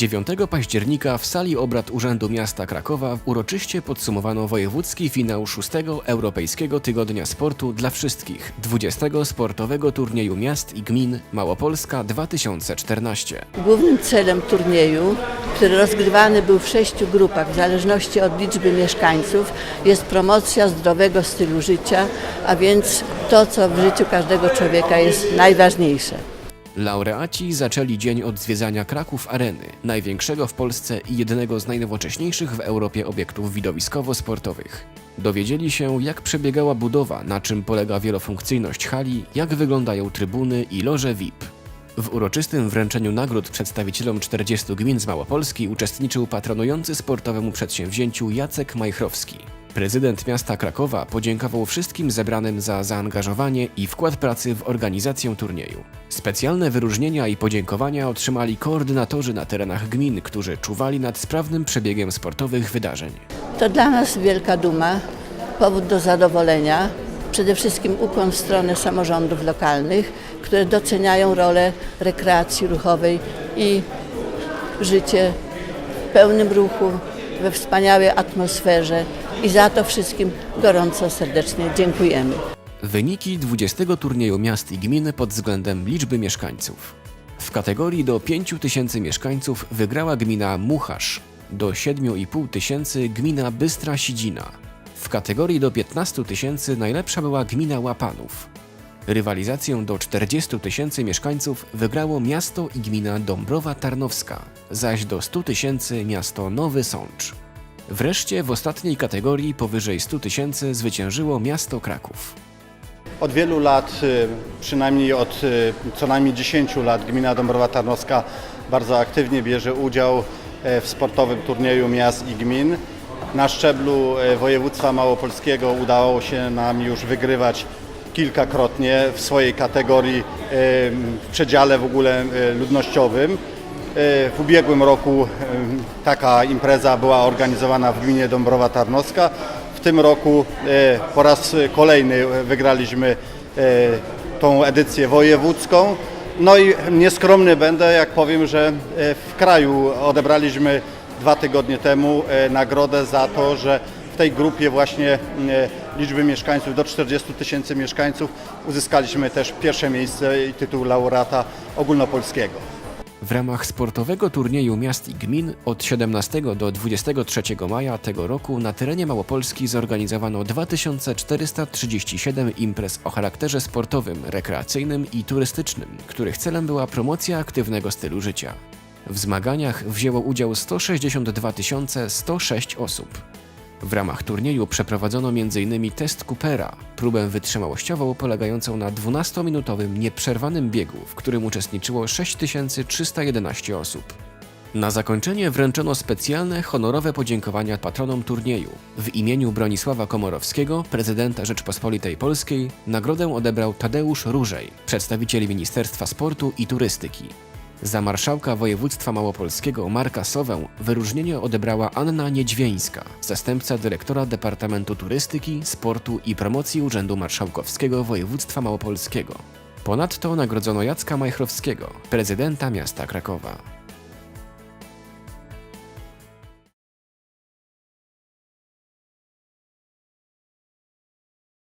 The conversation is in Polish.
9 października w sali obrad Urzędu Miasta Krakowa uroczyście podsumowano wojewódzki finał 6 Europejskiego Tygodnia Sportu dla Wszystkich 20 Sportowego Turnieju Miast i Gmin Małopolska 2014. Głównym celem turnieju, który rozgrywany był w sześciu grupach w zależności od liczby mieszkańców, jest promocja zdrowego stylu życia, a więc to, co w życiu każdego człowieka jest najważniejsze. Laureaci zaczęli dzień od zwiedzania Kraków Areny, największego w Polsce i jednego z najnowocześniejszych w Europie obiektów widowiskowo-sportowych. Dowiedzieli się, jak przebiegała budowa, na czym polega wielofunkcyjność hali, jak wyglądają trybuny i loże VIP. W uroczystym wręczeniu nagród przedstawicielom 40 gmin z Małopolski uczestniczył patronujący sportowemu przedsięwzięciu Jacek Majchrowski. Prezydent miasta Krakowa podziękował wszystkim zebranym za zaangażowanie i wkład pracy w organizację turnieju. Specjalne wyróżnienia i podziękowania otrzymali koordynatorzy na terenach gmin, którzy czuwali nad sprawnym przebiegiem sportowych wydarzeń. To dla nas wielka duma, powód do zadowolenia. Przede wszystkim ukłon w stronę samorządów lokalnych, które doceniają rolę rekreacji ruchowej i życie w pełnym ruchu, we wspaniałej atmosferze i za to wszystkim gorąco serdecznie dziękujemy. Wyniki 20 turnieju miast i gmin pod względem liczby mieszkańców. W kategorii do 5 tysięcy mieszkańców wygrała gmina Muchasz, do 7,5 tysięcy gmina Bystra Sidzina. W kategorii do 15 tysięcy najlepsza była gmina Łapanów. Rywalizację do 40 tysięcy mieszkańców wygrało miasto i gmina Dąbrowa Tarnowska, zaś do 100 tysięcy miasto Nowy Sącz. Wreszcie w ostatniej kategorii powyżej 100 tysięcy zwyciężyło miasto Kraków. Od wielu lat, y, przynajmniej od y, co najmniej 10 lat, gmina Dąbrowa Tarnowska bardzo aktywnie bierze udział e, w sportowym turnieju miast i gmin. Na szczeblu e, województwa małopolskiego udało się nam już wygrywać kilkakrotnie w swojej kategorii e, w przedziale w ogóle e, ludnościowym. W ubiegłym roku taka impreza była organizowana w gminie Dąbrowa Tarnowska. W tym roku e, po raz kolejny wygraliśmy e, tą edycję wojewódzką. No i nieskromny będę, jak powiem, że e, w kraju odebraliśmy dwa tygodnie temu nagrodę za to, że w tej grupie właśnie liczby mieszkańców do 40 tysięcy mieszkańców uzyskaliśmy też pierwsze miejsce i tytuł laureata ogólnopolskiego. W ramach sportowego turnieju miast i gmin od 17 do 23 maja tego roku na terenie Małopolski zorganizowano 2437 imprez o charakterze sportowym, rekreacyjnym i turystycznym, których celem była promocja aktywnego stylu życia. W zmaganiach wzięło udział 162 106 osób. W ramach turnieju przeprowadzono m.in. test Coopera, próbę wytrzymałościową polegającą na 12-minutowym nieprzerwanym biegu, w którym uczestniczyło 6311 osób. Na zakończenie wręczono specjalne, honorowe podziękowania patronom turnieju. W imieniu Bronisława Komorowskiego, prezydenta Rzeczpospolitej Polskiej, nagrodę odebrał Tadeusz Różej, przedstawiciel Ministerstwa Sportu i Turystyki. Za marszałka województwa małopolskiego Marka Sowę wyróżnienie odebrała Anna Niedźwieńska, zastępca dyrektora Departamentu Turystyki, Sportu i Promocji Urzędu Marszałkowskiego Województwa Małopolskiego. Ponadto nagrodzono Jacka Majchrowskiego, prezydenta miasta Krakowa.